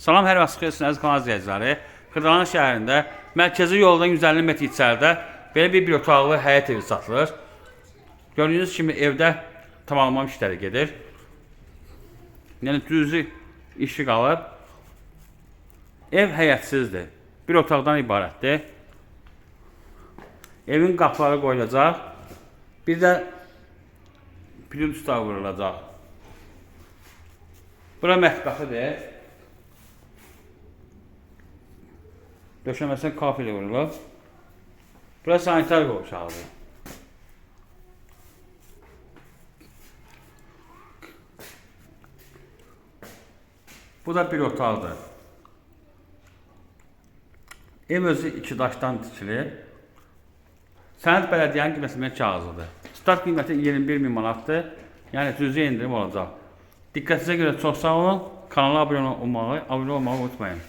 Salam hər vaxt xeyirsin əziz kanal izləyiciləri. Xırdalan şəhərində mərkəzi yoldan 150 metr içəridə belə bir bir otaqlı həyət evi satılır. Gördüyünüz kimi evdə tamamlama işləri gedir. Yəni düzü işi qalıb. Ev həyətsizdir. Bir otaqdan ibarətdir. Evin qapıları qoyulacaq. Bir də pirin üstə vurulacaq. Bura mətbəxidir. Döşəməsinə kafeli vurulub. Bura sanitar qovşağıdır. Bu da bir otaqdır. Ev özü iki daşdan tikilir. Sənəd bələdiyyənin qiymətləmə kağızıdır. Start qiyməti 21 min manatdır. Yəni cüzi endirim olacaq. Diqqətinizə görə çox sağ olun. Kanala abunə olmağı, abunə olmağı unutmayın.